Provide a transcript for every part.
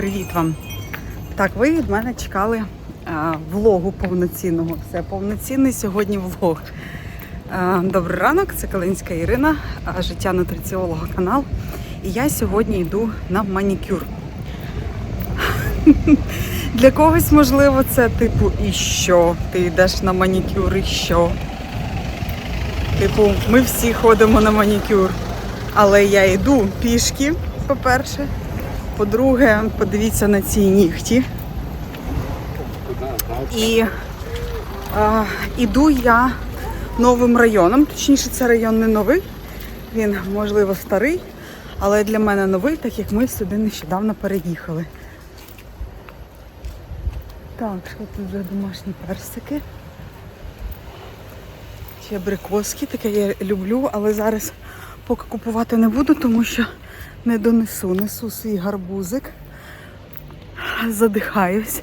Привіт вам! Так, ви від мене чекали а, влогу повноцінного. Це повноцінний сьогодні влог. А, добрий ранок, це Калинська Ірина, а, життя нутриціолога канал. І я сьогодні йду на манікюр. Для когось, можливо, це типу, і що? Ти йдеш на манікюр, і що? Типу, ми всі ходимо на манікюр. Але я йду пішки, по-перше. По-друге, подивіться на ці нігті. І е, іду я новим районом. Точніше, це район не новий. Він, можливо, старий, але для мене новий, так як ми сюди нещодавно переїхали. Так, що тут вже домашні персики? Чи абрикоски, таке я люблю, але зараз поки купувати не буду, тому що не донесу. Несу свій гарбузик. Задихаюсь.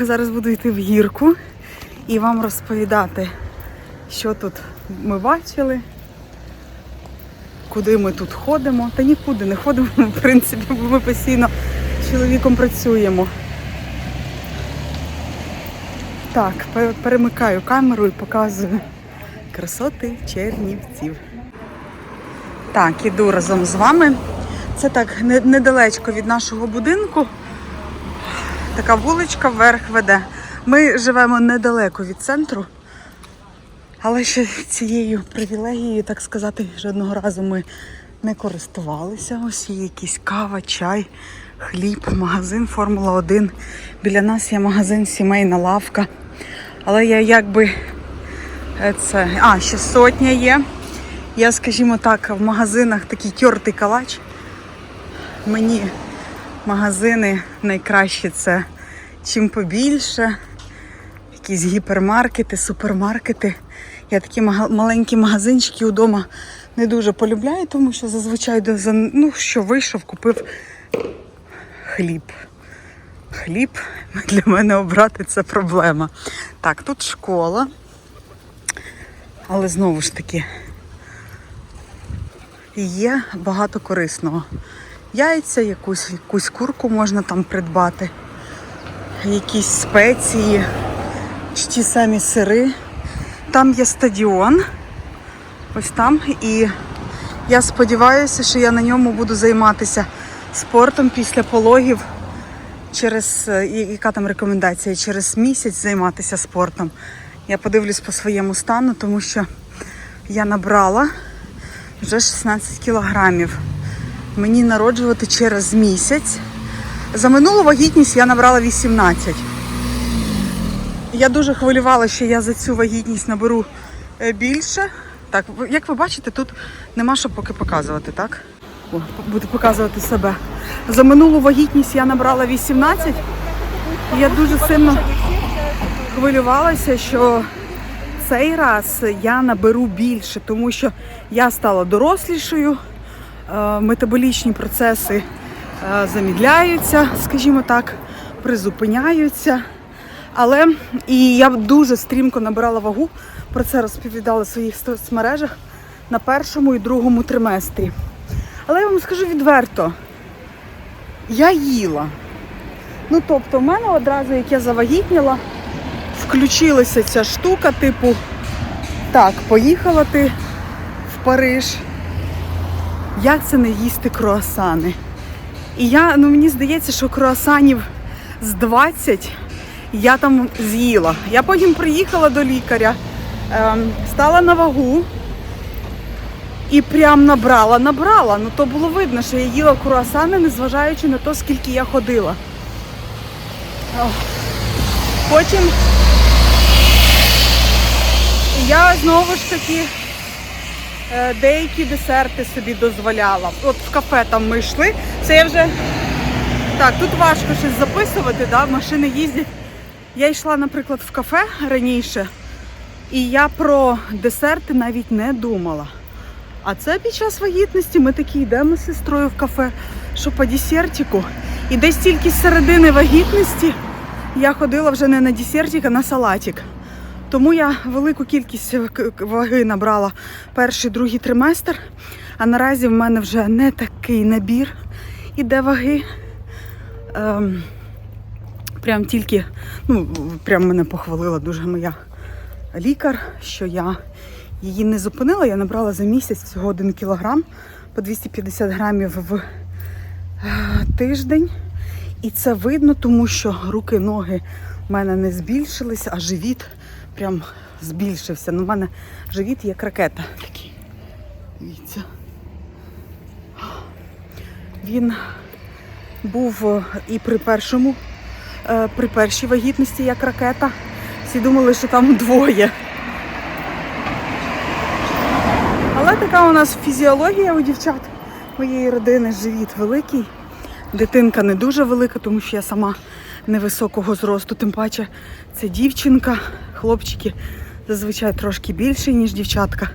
Зараз буду йти в гірку і вам розповідати, що тут ми бачили, куди ми тут ходимо. Та нікуди не ходимо, в принципі, бо ми постійно з чоловіком працюємо. Так, перемикаю камеру і показую красоти Чернівців. Так, іду разом з вами. Це так недалечко від нашого будинку. Така вуличка вверх веде. Ми живемо недалеко від центру, але ще цією привілегією, так сказати, жодного разу ми не користувалися. Ось є якісь кава, чай, хліб, магазин Формула 1. Біля нас є магазин Сімейна лавка. Але я якби е, це. А, ще сотня є. Я, скажімо так, в магазинах такий тертий калач. Мені магазини найкращі це чим побільше. Якісь гіпермаркети, супермаркети. Я такі маленькі магазинчики вдома не дуже полюбляю, тому що зазвичай ну, що вийшов, купив хліб. Хліб для мене обрати це проблема. Так, тут школа. Але знову ж таки, є багато корисного. Яйця, якусь, якусь курку можна там придбати, якісь спеції, чи ті самі сири. Там є стадіон. Ось там. І я сподіваюся, що я на ньому буду займатися спортом після пологів. Через е, яка там рекомендація? Через місяць займатися спортом. Я подивлюсь по своєму стану, тому що я набрала вже 16 кілограмів. Мені народжувати через місяць. За минулу вагітність я набрала 18. Я дуже хвилювала, що я за цю вагітність наберу е, більше. Так, як ви бачите, тут нема що поки показувати, так? Буду показувати себе. За минулу вагітність я набрала 18. І я дуже сильно хвилювалася, що цей раз я наберу більше, тому що я стала дорослішою, е, метаболічні процеси е, замідляються, скажімо так, призупиняються. Але і я дуже стрімко набирала вагу, про це розповідала в своїх соцмережах на першому і другому триместрі. Але я вам скажу відверто, я їла. Ну тобто, в мене одразу, як я завагітніла, включилася ця штука, типу, так, поїхала ти в Париж. Як це не їсти круасани? І я, ну мені здається, що круасанів з 20 я там з'їла. Я потім приїхала до лікаря, ем, стала на вагу і прям набрала, набрала. Ну то було видно, що я їла круасани, незважаючи на те, скільки я ходила. Потім я знову ж таки е, деякі десерти собі дозволяла. От в кафе там ми йшли. Це я вже. Так, тут важко щось записувати, да? машини їздять. Я йшла, наприклад, в кафе раніше, і я про десерти навіть не думала. А це під час вагітності ми такі йдемо з сестрою в кафе, що по десертику. І десь тільки з середини вагітності я ходила вже не на десертик, а на салатик. Тому я велику кількість к- ваги набрала перший, другий триместр. А наразі в мене вже не такий набір іде ваги. Ем, прям тільки, ну, прям мене похвалила дуже моя лікар, що я її не зупинила. Я набрала за місяць всього 1 кілограм по 250 грамів в е, тиждень. І це видно, тому що руки, ноги в мене не збільшились, а живіт прям збільшився. Ну, в мене живіт як ракета. Такий. Дивіться. Він був е, і при першому, е, при першій вагітності як ракета. Всі думали, що там двоє. Але така у нас фізіологія у дівчат моєї родини. Живіт великий. Дитинка не дуже велика, тому що я сама невисокого зросту. Тим паче це дівчинка, хлопчики зазвичай трошки більші, ніж дівчатка.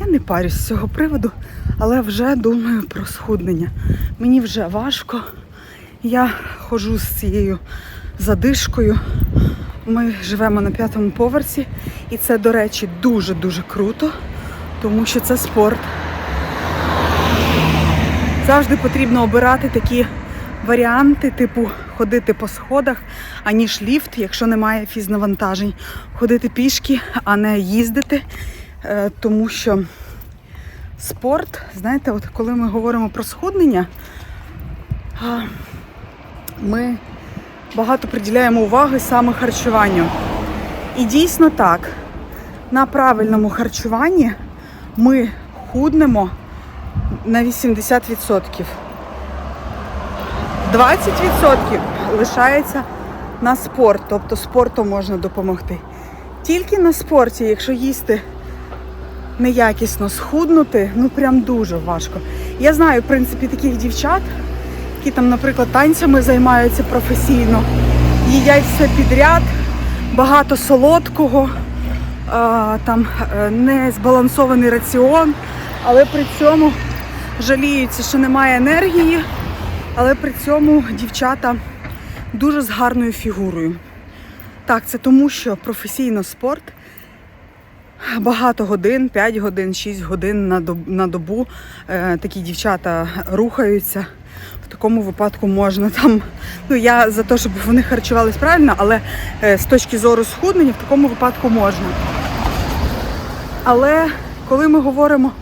Я не парюсь з цього приводу, але вже думаю про схуднення. Мені вже важко. Я ходжу з цією задишкою. Ми живемо на п'ятому поверсі, і це, до речі, дуже-дуже круто, тому що це спорт. Завжди потрібно обирати такі варіанти, типу ходити по сходах, аніж ліфт, якщо немає фізнавантажень. Ходити пішки, а не їздити. Е, Тому що спорт, знаєте, от коли ми говоримо про сходнення, ми багато приділяємо уваги саме харчуванню. І дійсно так, на правильному харчуванні ми худнемо на 80%. 20% лишається на спорт, тобто спортом можна допомогти. Тільки на спорті, якщо їсти неякісно схуднути, ну прям дуже важко. Я знаю, в принципі, таких дівчат, які там, наприклад, танцями займаються професійно, їдять все підряд, багато солодкого, там е, не збалансований раціон, але при цьому жаліються, що немає енергії, але при цьому дівчата дуже з гарною фігурою. Так, це тому, що професійно спорт багато годин, 5 годин, 6 годин на добу, е, такі дівчата рухаються. В такому випадку можна там. Ну я за те, щоб вони харчувались правильно, але е, з точки зору схуднення в такому випадку можна. Але коли ми говоримо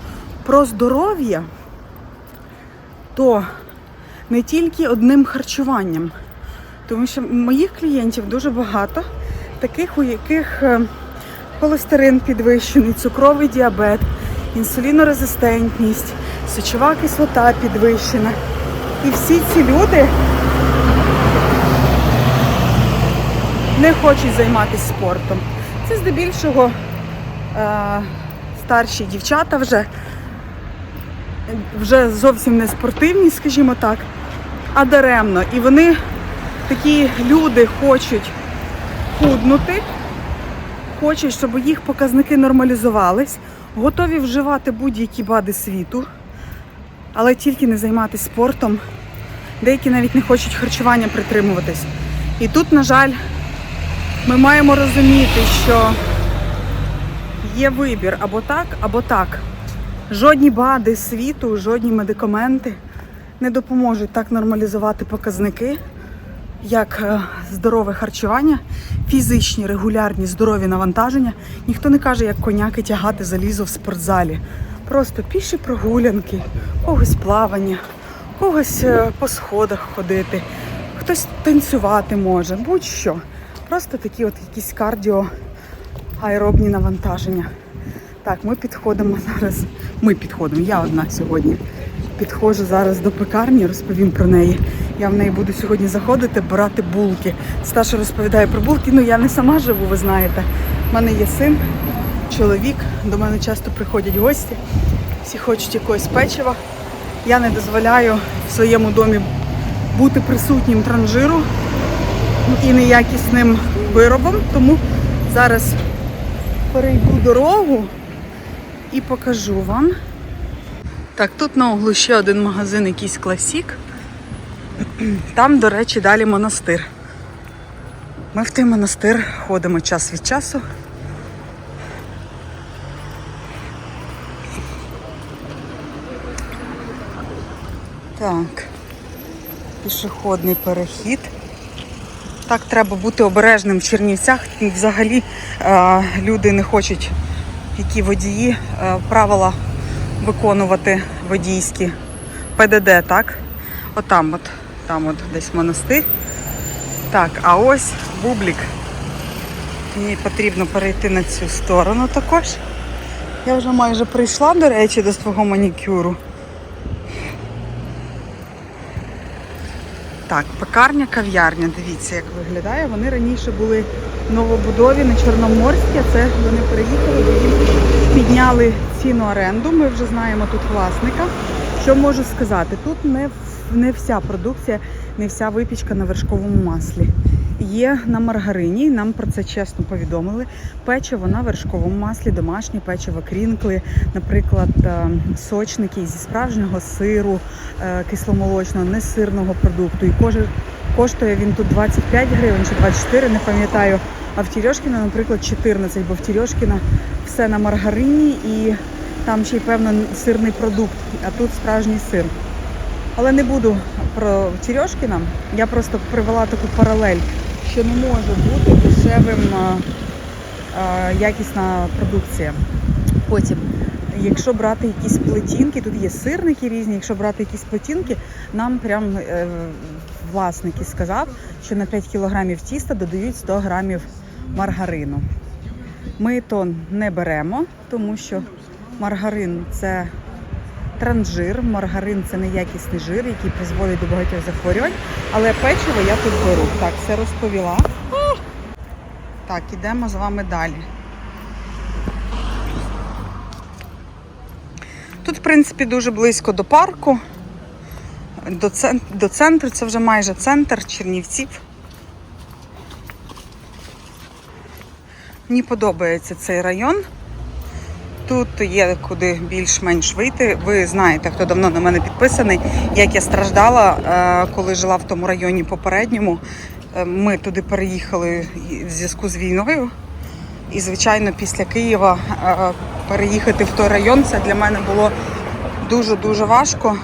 про здоров'я, то не тільки одним харчуванням. Тому що моїх клієнтів дуже багато, таких, у яких е, холестерин підвищений, цукровий діабет, інсулінорезистентність, сечова кислота підвищена. І всі ці люди не хочуть займатися спортом. Це здебільшого е, старші дівчата вже, вже зовсім не спортивні, скажімо так, а даремно. І вони, такі люди, хочуть худнути, хочуть, щоб їх показники нормалізувались, готові вживати будь-які бади світу, але тільки не займатися спортом. Деякі навіть не хочуть харчування притримуватись. І тут, на жаль, ми маємо розуміти, що є вибір або так, або так. Жодні бади світу, жодні медикаменти не допоможуть так нормалізувати показники, як е, здорове харчування, фізичні, регулярні, здорові навантаження. Ніхто не каже, як коняки тягати залізо в спортзалі. Просто піші прогулянки, когось плавання, когось е, по сходах ходити, хтось танцювати може, будь-що. Просто такі от якісь кардіо аеробні навантаження. Так, ми підходимо зараз. Ми підходимо, я одна сьогодні. Підходжу зараз до пекарні, розповім про неї. Я в неї буду сьогодні заходити, брати булки. Сташа розповідає про булки. Ну я не сама живу, ви знаєте. У мене є син, чоловік, до мене часто приходять гості, всі хочуть якогось печива. Я не дозволяю в своєму домі бути присутнім транжиру і неякісним виробом. Тому зараз перейду дорогу і покажу вам. Так, тут на углу ще один магазин, якийсь класік. Там, до речі, далі монастир. Ми в той монастир ходимо час від часу. Так. пішохідний перехід. Так треба бути обережним в Чернівцях. Взагалі е, люди не хочуть, які водії, е, правила виконувати водійські. ПДД, так? Отам, от, там от десь монастир. Так, а ось бублік. Мені потрібно перейти на цю сторону також. Я вже майже прийшла, до речі, до свого манікюру. Так, пекарня, кав'ярня. Дивіться, як виглядає. Вони раніше були новобудові на Чорноморській, а це вони переїхали, підняли ціну оренду. Ми вже знаємо тут власника. Що можу сказати? Тут не, не вся продукція, не вся випічка на вершковому маслі. Є на маргарині, нам про це чесно повідомили. Печиво на вершковому маслі, домашнє печиво крінкли, наприклад, е, сочники зі справжнього сиру, е, кисломолочного, несирного продукту. І кожен коштує він тут 25 гривень чи 24, не пам'ятаю. А в Тірьошкіна, наприклад, 14, бо в Тірьошкіна все на маргарині і там ще й певно сирний продукт, а тут справжній сир. Але не буду про Тірьошкіна. Я просто привела таку паралель, що не може бути дешевим а, а, якісна продукція. Потім, якщо брати якісь плетінки, тут є сирники різні, якщо брати якісь плетінки, нам прям е, власник і сказав, що на 5 кілограмів тіста додають 100 грамів маргарину. Ми то не беремо, тому що маргарин це транжир, маргарин це неякісний жир, який призводить до багатьох захворювань. Але печиво я тут беру. Так, все розповіла. Так, ідемо з вами далі. Тут, в принципі, дуже близько до парку, до, цен- до центру. Це вже майже центр Чернівців. Мені подобається цей район. Тут є куди більш-менш вийти. Ви знаєте, хто давно на мене підписаний, як я страждала, е, коли жила в тому районі попередньому. Е, Ми туди переїхали в зв'язку з війною. І, звичайно, після Києва е, переїхати в той район це для мене було дуже-дуже важко.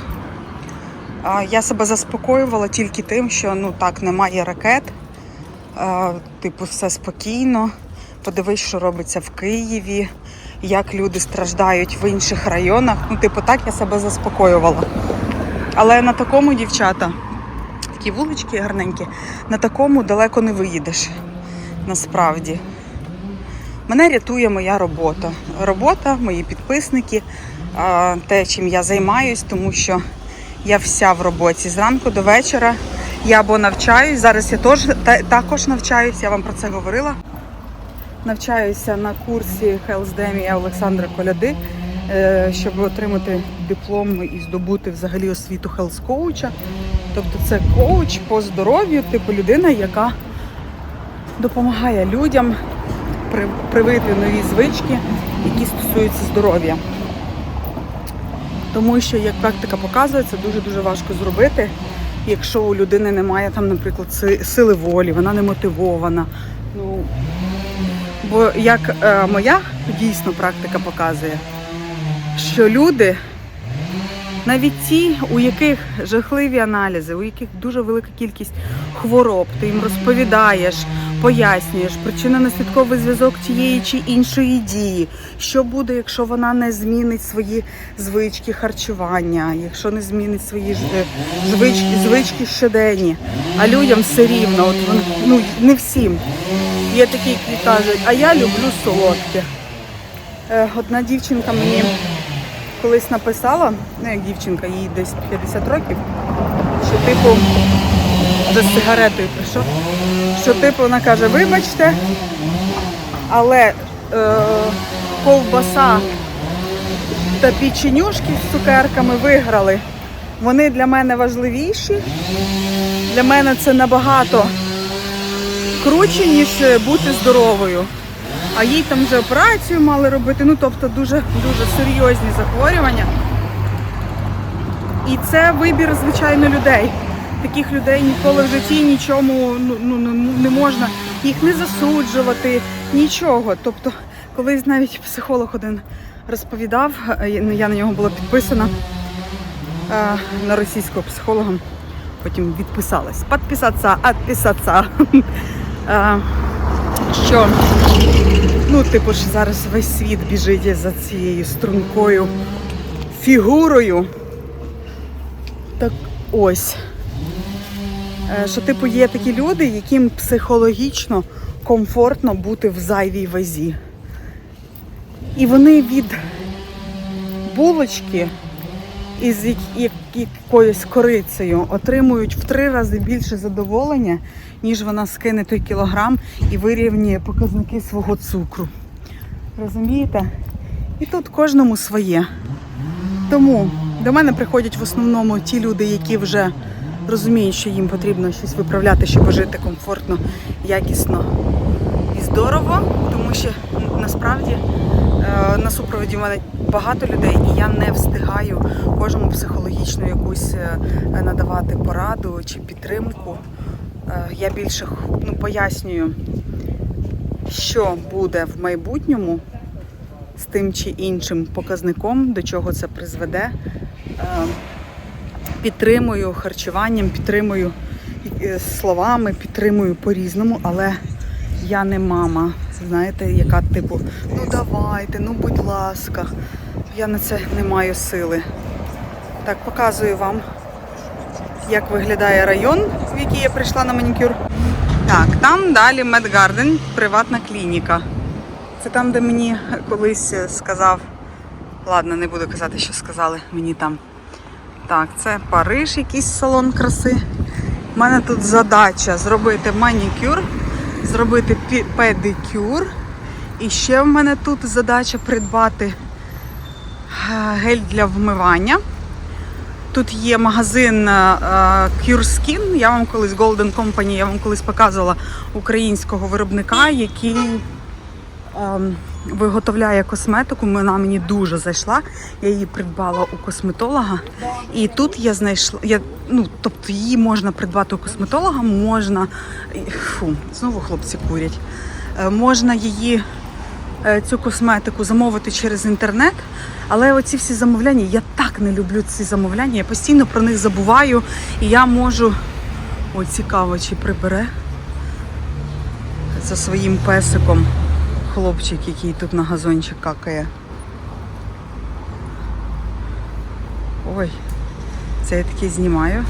Я себе заспокоювала тільки тим, що ну так немає ракет. Типу, все спокійно. Подивись, що робиться в Києві, як люди страждають в інших районах. Ну, типу, так я себе заспокоювала. Але на такому, дівчата, такі вулички гарненькі, на такому далеко не виїдеш. Насправді. Мене рятує моя робота. Робота, мої підписники, те, чим я займаюсь, тому що я вся в роботі зранку до вечора. Я або навчаюсь, зараз я теж, та- також навчаюсь, я вам про це говорила. Навчаюся на курсі Хелсдемія Олександра Коляди, е, щоб отримати диплом і здобути взагалі освіту хелс-коуча. Тобто це коуч по здоров'ю, типу людина, яка допомагає людям привити нові звички, які стосуються здоров'я. Тому що, як практика показує, це дуже-дуже важко зробити, якщо у людини немає там, наприклад, сили волі, вона не мотивована. Ну, бо як е, моя дійсно практика показує, що люди, навіть ті, у яких жахливі аналізи, у яких дуже велика кількість хвороб, ти їм розповідаєш, пояснюєш причинно-наслідковий зв'язок тієї чи іншої дії, що буде, якщо вона не змінить свої звички харчування, якщо не змінить свої е, звички, звички щоденні. А людям все рівно, от вони, ну не всім. Є такі, які кажуть, а я люблю солодке. Е, Одна дівчинка мені колись написала, ну як дівчинка, їй десь 50 років, що типу вже з сигаретою прийшов, що типу вона каже, вибачте, але е, ковбаса та печенюшки з цукерками виграли. Вони для мене важливіші. Для мене це набагато круче, ніж бути здоровою. А їй там вже операцію мали робити, ну тобто дуже дуже серйозні захворювання. І це вибір, звичайно, людей. Таких людей ніколи в житті нічому ну, ну, ну, не можна їх не засуджувати, нічого. Тобто, колись навіть психолог один розповідав, е, я на нього була підписана е, на російського психолога. потім відписалась. Підписатися, відписатися. Е, Що, ну, типу ж зараз весь світ біжить за цією стрункою фігурою. Так ось. Е, Що, типу, є такі люди, яким психологічно комфортно бути в зайвій вазі. І вони від булочки із як- як- якоюсь корицею отримують в три рази більше задоволення, ніж вона скине той кілограм і вирівнює показники свого цукру. Розумієте? І тут кожному своє. Тому до мене приходять в основному ті люди, які вже розуміють, що їм потрібно щось виправляти, щоб жити комфортно, якісно і здорово, тому що насправді е, на супроводі в мене багато людей, і я не встигаю кожному психологічну якусь е, надавати пораду чи підтримку. Е, Я більше ну, пояснюю, що буде в майбутньому з тим чи іншим показником, до чого це призведе. Е, Підтримую харчуванням, підтримую е, словами, підтримую по-різному, але я не мама, знаєте, яка типу, ну давайте, ну будь ласка. Я на це не маю сили. Так, показую вам, як виглядає район, в який я прийшла на манікюр. Так, там далі Медгарден, приватна клініка. Це там, де мені колись сказав. Ладно, не буду казати, що сказали мені там. Так, це Париж, якийсь салон краси. У мене тут задача зробити манікюр, зробити педикюр. І ще в мене тут задача придбати е, гель для вмивання. Тут є магазин е, е, Cure Skin. Я вам колись Golden Company, я вам колись показувала українського виробника, який виготовляє косметику. Вона мені дуже зайшла. Я її придбала у косметолога. І тут я знайшла. Я, ну, тобто її можна придбати у косметолога, можна. Фу, знову хлопці курять. Е, можна її. е, Цю косметику замовити через інтернет, але оці всі замовляння, я так не люблю ці замовляння, я постійно про них забуваю, і я можу. О, цікаво, чи прибере за своїм песиком хлопчик, який тут на газончик какає. Ой, це я таки знімаю.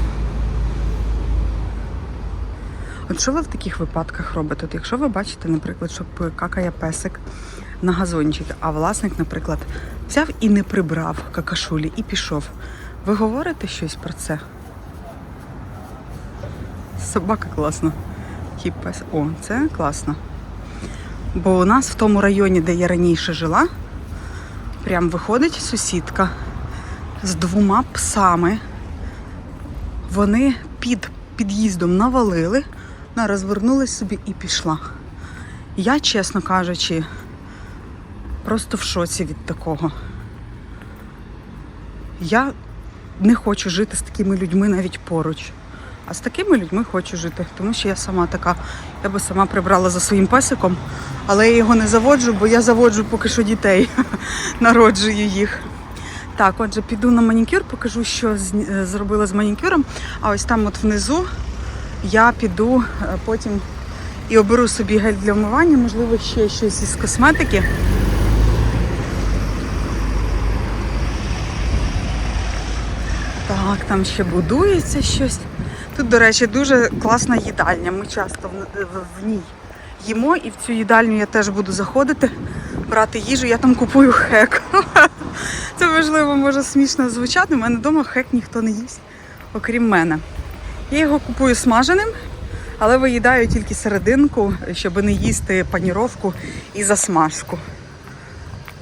От що ви в таких випадках робите? От якщо ви бачите, наприклад, що какає песик на газончик, а власник, наприклад, взяв і не прибрав какашулі і пішов. Ви говорите щось про це? Собака класна. Кіп пес. О, це класно. Бо у нас в тому районі, де я раніше жила, прям виходить сусідка з двома псами. Вони під під'їздом навалили, вона розвернулась собі і пішла. Я, чесно кажучи, просто в шоці від такого. Я не хочу жити з такими людьми навіть поруч. А з такими людьми хочу жити, тому що я сама така. Я би сама прибрала за своїм песиком, але я його не заводжу, бо я заводжу поки що дітей, народжую їх. Так, отже, піду на манікюр, покажу, що е, зробила з манікюром. А ось там, от внизу, я піду е, потім і оберу собі гель для вмивання, можливо, ще щось із косметики. Так, там ще будується щось. Тут, до речі, дуже класна їдальня. Ми часто в, ній їмо, і в цю їдальню я теж буду заходити, брати їжу. Я там купую хек. Це можливо може смішно звучати. У мене вдома хек ніхто не їсть, окрім мене. Я його купую смаженим, але виїдаю тільки серединку, щоб не їсти паніровку і засмажку.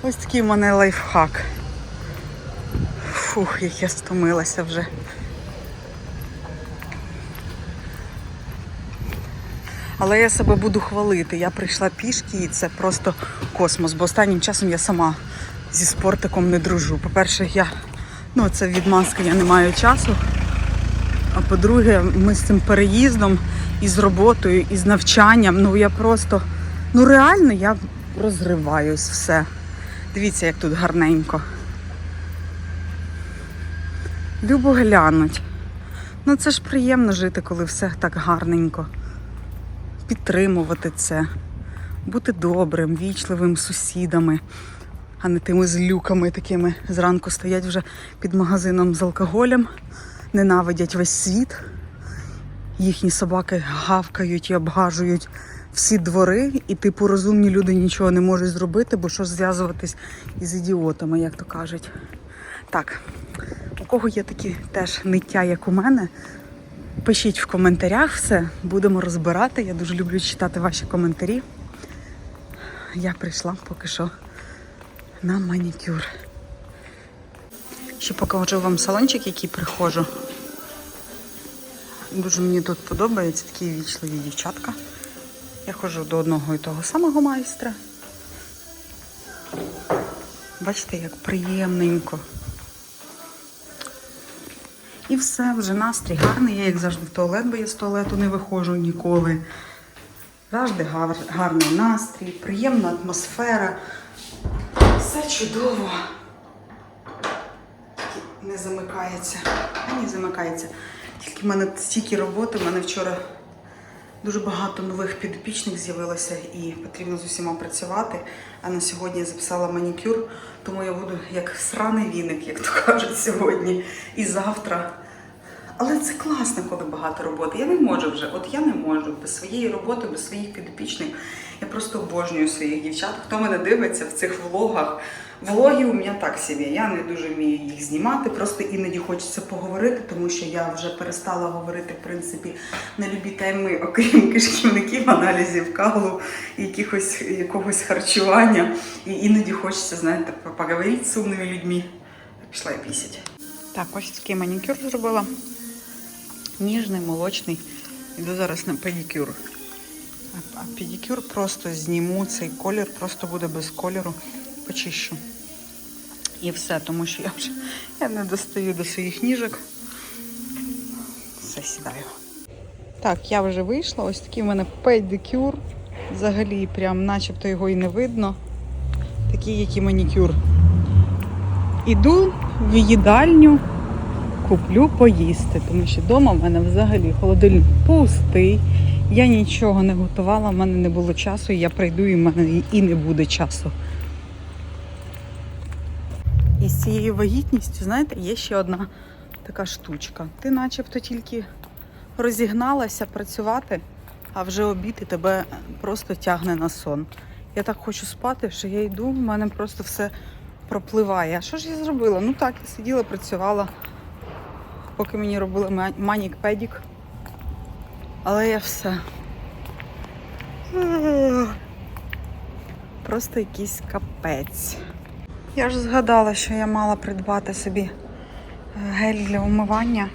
Ось такий в мене лайфхак. Фух, як я стомилася вже. Але я себе буду хвалити. Я прийшла пішки і це просто космос. Бо останнім часом я сама зі спортиком не дружу. По-перше, я ну це від маски я не маю часу. А по-друге, ми з цим переїздом і з роботою, і з навчанням. Ну я просто, ну реально я розриваюсь все. Дивіться, як тут гарненько. Любо глянуть. Ну це ж приємно жити, коли все так гарненько. Підтримувати це, бути добрим, вічливим сусідами, а не тими злюками такими зранку стоять вже під магазином з алкоголем, ненавидять весь світ. Їхні собаки гавкають і обгажують всі двори, і типу розумні люди нічого не можуть зробити, бо що зв'язуватись із ідіотами, як то кажуть. Так, у кого є такі теж ниття, як у мене, пишіть в коментарях все, будемо розбирати. Я дуже люблю читати ваші коментарі. Я прийшла поки що на манікюр. Ще покажу вам салончик, який приходжу. Дуже мені тут подобається такі вічливі дівчатка. Я ходжу до одного і того самого майстра. Бачите, як приємненько. І все, вже настрій гарний. Я, як завжди, в туалет, бо я з туалету не виходжу ніколи. Завжди гар- гарний настрій, приємна атмосфера. Все чудово. Не замикається. А ні, замикається. Тільки в мене стільки роботи, в мене вчора дуже багато нових підопічних з'явилося і потрібно з усіма працювати. А на сьогодні я записала манікюр, тому я буду як сраний віник, як то кажуть сьогодні. І завтра. Але це класно, коли багато роботи. Я не можу вже, от я не можу без своєї роботи, без своїх підопічних. Я просто обожнюю своїх дівчат. Хто мене дивиться в цих влогах? Влоги у мене так собі. Я не дуже вмію їх знімати. Просто іноді хочеться поговорити, тому що я вже перестала говорити в принципі на любі теми, окрім кишківників, аналізів калу, якихось якогось харчування. І іноді хочеться, знаєте, поговорити з умними людьми. Пішла я пісять. Так, ось такий манікюр зробила. Ніжний, молочний. Іду зараз на педикюр. А- педикюр просто зніму цей колір, просто буде без кольору, почищу. І все, тому що я вже я не достаю до своїх ніжок. Все, сідаю. Так, я вже вийшла. Ось такий в мене педикюр. Взагалі, прям начебто його і не видно. Такий, як і манікюр. Іду в їдальню, куплю поїсти, тому що вдома в мене взагалі холодильник пустий. Я нічого не готувала, в мене не було часу, я прийду, і в мене і не буде часу. І з цією вагітністю, знаєте, є ще одна така штучка. Ти начебто тільки розігналася працювати, а вже обід і тебе просто тягне на сон. Я так хочу спати, що я йду, в мене просто все пропливає. А що ж я зробила? Ну так, я сиділа, працювала, поки мені робили манік-педік. Але я все. Просто якийсь капець. Я ж згадала, що я мала придбати собі е, гель для умивання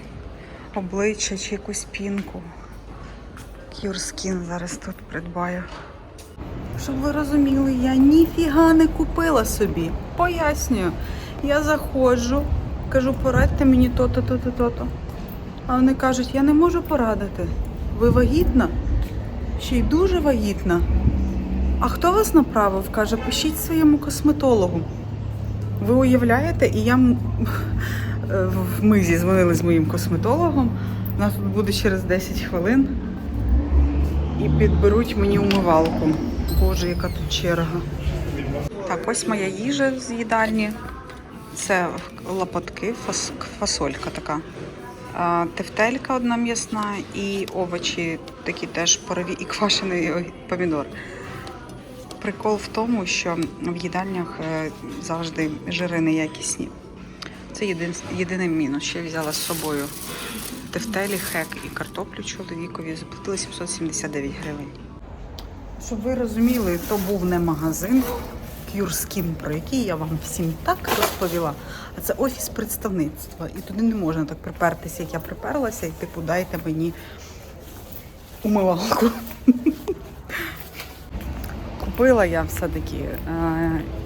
обличчя чи якусь пінку. Skin зараз тут придбаю. Щоб ви розуміли, я ніфіга не купила собі. Пояснюю. Я заходжу, кажу, порадьте мені то-то, то-то, то-то. А вони кажуть, я не можу порадити. Ви вагітна? Ще й дуже вагітна. А хто вас направив? Каже, пишіть своєму косметологу. Ви уявляєте, і я ми зізвонили з моїм косметологом. У нас тут буде через 10 хвилин. І підберуть мені умивалку. Боже, яка тут черга. Так, ось моя їжа з їдальні. Це лопатки, фас- фасолька така. Тефтелька одна м'ясна і овочі такі теж парові і квашений помідор. Прикол в тому, що в їдальнях е, завжди жири неякісні. Це єдин, єдиний мінус. Ще взяла з собою тефтелі, хек і картоплю чоловікові. Заплатили 779 гривень. Щоб ви розуміли, то був не магазин Pure про який я вам всім так розповіла. А це офіс представництва. І туди не можна так припертися, як я приперлася, і типу дайте мені умивалку. Купила я все-таки е,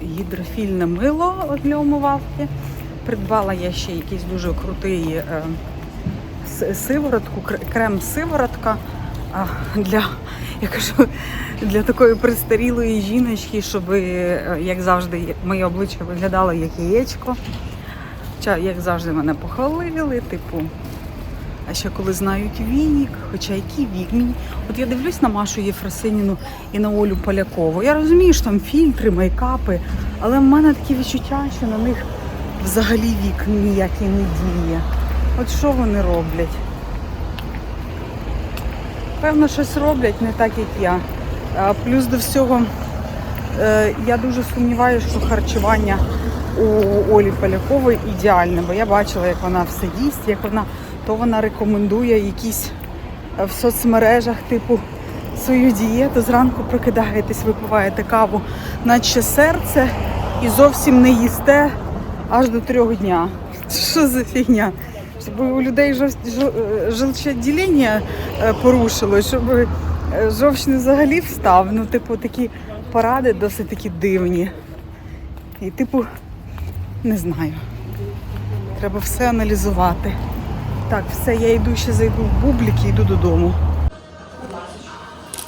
гідрофільне мило для умивалки. Придбала я ще якийсь дуже крутий е, сиворотку, крем-сиворотка для, я кажу, для такої престарілої жіночки, щоб, е, як завжди, моє обличчя виглядало як яєчко. Хоча, як завжди, мене похвалили, типу, А ще коли знають вік, хоча який вік мені. От я дивлюсь на Машу Єфросиніну і на Олю Полякову. Я розумію, що там фільтри, мейкапи, але в мене таке відчуття, що на них взагалі вік ніякий не діє. От що вони роблять? Певно, щось роблять не так, як я. Плюс до всього, е, я дуже сумніваюся, що харчування у Олі Полякової ідеальне, бо я бачила, як вона все їсть, як вона то вона рекомендує якісь е, в соцмережах, типу, свою дієту. Зранку прокидаєтесь, випиваєте каву, наче серце, і зовсім не їсте аж до трьох дня. Що за фігня? Щоб у людей жов- жо- е, порушилось, щоб е, жовч не взагалі встав. Ну, типу, такі поради досить такі дивні. І, типу, не знаю. Треба все аналізувати. Так, все, я йду ще зайду в бублік і йду додому.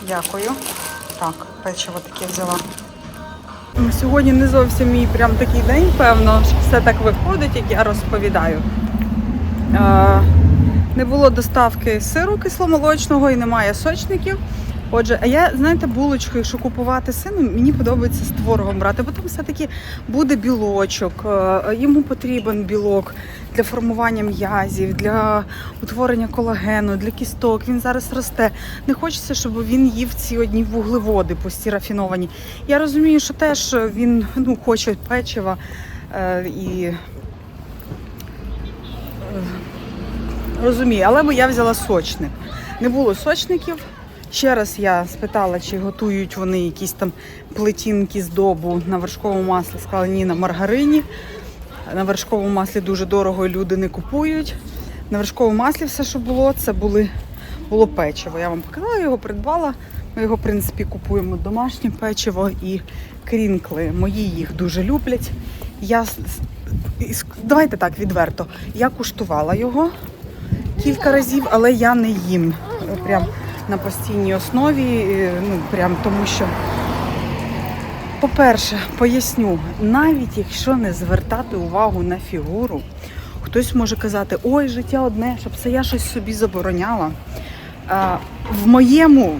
Дякую. Так, печиво таке взяла. Сьогодні не зовсім мій прям такий день, певно, що все так виходить, як я розповідаю. Е, не було доставки сиру кисломолочного і немає сочників. Отже, а я, знаєте, булочку, якщо купувати сину, мені подобається з творогом брати, бо там все-таки буде білочок, е, йому потрібен білок для формування м'язів, для утворення колагену, для кісток. Він зараз росте. Не хочеться, щоб він їв ці одні вуглеводи пусті рафіновані. Я розумію, що теж він ну, хоче печива е, і Розумію, але я взяла сочник. Не було сочників. Ще раз я спитала, чи готують вони якісь там плетінки з добу на вершковому маслі. Сказали, ні, на маргарині. На вершковому маслі дуже дорого люди не купують. На вершковому маслі все, що було, це були, було печиво. Я вам показала, його придбала. Ми його, в принципі, купуємо домашнє печиво і крінкли. Мої їх дуже люблять. Я давайте так відверто. Я куштувала його кілька разів, але я не їм прям на постійній основі. е, Ну прям тому що. По-перше, поясню, навіть якщо не звертати увагу на фігуру, хтось може казати, ой, життя одне, щоб це я щось собі забороняла. А, в моєму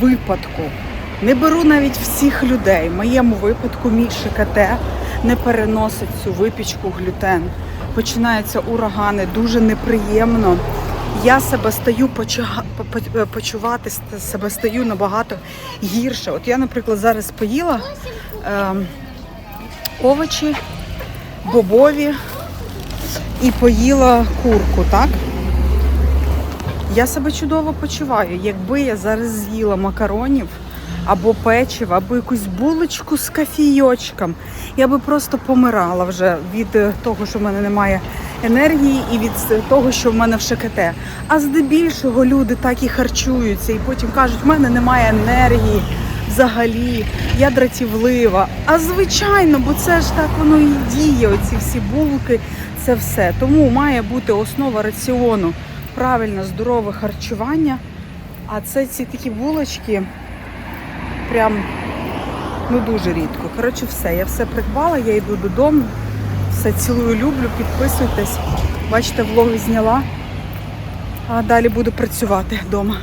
випадку не беру навіть всіх людей. В моєму випадку мій ШКТ не переносить цю випічку глютен. Починаються урагани, дуже неприємно. Я себе стаю по- почувати, себе стаю набагато гірше. От я, наприклад, зараз поїла ем, овочі, бобові і поїла курку, так? Я себе чудово почуваю. Якби я зараз з'їла макаронів або печиво, або якусь булочку з кафійочком, я би просто помирала вже від е, того, що в мене немає енергії, і від того, що в мене в ШКТ. А здебільшого люди так і харчуються, і потім кажуть, в мене немає енергії. Взагалі, я дратівлива. А звичайно, бо це ж так воно і діє. Оці всі булки, це все. Тому має бути основа раціону правильне, здорове харчування. А це ці такі булочки прям ну дуже рідко. Коротше, все. Я все придбала, я йду додому. Все цілую, люблю, підписуйтесь. Бачите, влоги зняла. А далі буду працювати вдома.